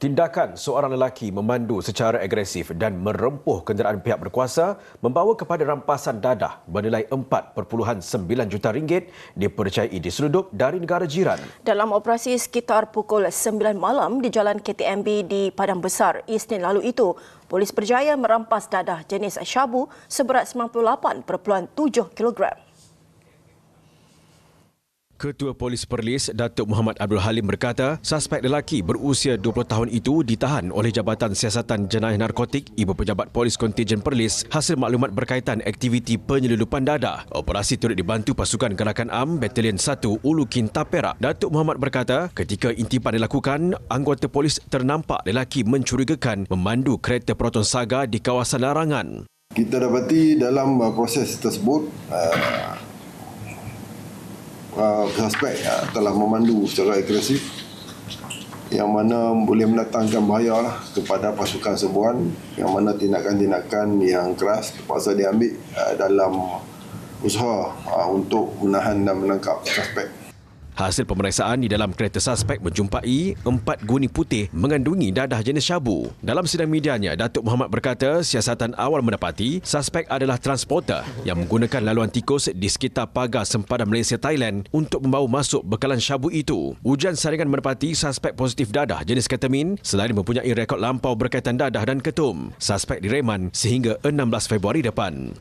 Tindakan seorang lelaki memandu secara agresif dan merempuh kenderaan pihak berkuasa membawa kepada rampasan dadah bernilai 4.9 juta ringgit dipercayai diseludup dari negara jiran. Dalam operasi sekitar pukul 9 malam di Jalan KTMB di Padang Besar Isnin lalu itu, polis berjaya merampas dadah jenis syabu seberat 98.7 kilogram. Ketua Polis Perlis Datuk Muhammad Abdul Halim berkata, suspek lelaki berusia 20 tahun itu ditahan oleh Jabatan Siasatan Jenayah Narkotik Ibu Pejabat Polis Kontijen Perlis hasil maklumat berkaitan aktiviti penyelundupan dadah. Operasi turut dibantu pasukan Gerakan Am Batalion 1 Ulu Kinta Perak. Datuk Muhammad berkata, ketika intipan dilakukan, anggota polis ternampak lelaki mencurigakan memandu kereta Proton Saga di kawasan larangan. Kita dapati dalam uh, proses tersebut uh, uh, suspek uh, telah memandu secara agresif yang mana boleh mendatangkan bahaya lah kepada pasukan serbuan yang mana tindakan-tindakan yang keras terpaksa diambil uh, dalam usaha uh, untuk menahan dan menangkap suspek. Hasil pemeriksaan di dalam kereta suspek menjumpai empat guni putih mengandungi dadah jenis syabu. Dalam sidang medianya, Datuk Muhammad berkata siasatan awal mendapati suspek adalah transporter yang menggunakan laluan tikus di sekitar pagar sempadan Malaysia Thailand untuk membawa masuk bekalan syabu itu. Ujian saringan mendapati suspek positif dadah jenis ketamin selain mempunyai rekod lampau berkaitan dadah dan ketum. Suspek direman sehingga 16 Februari depan.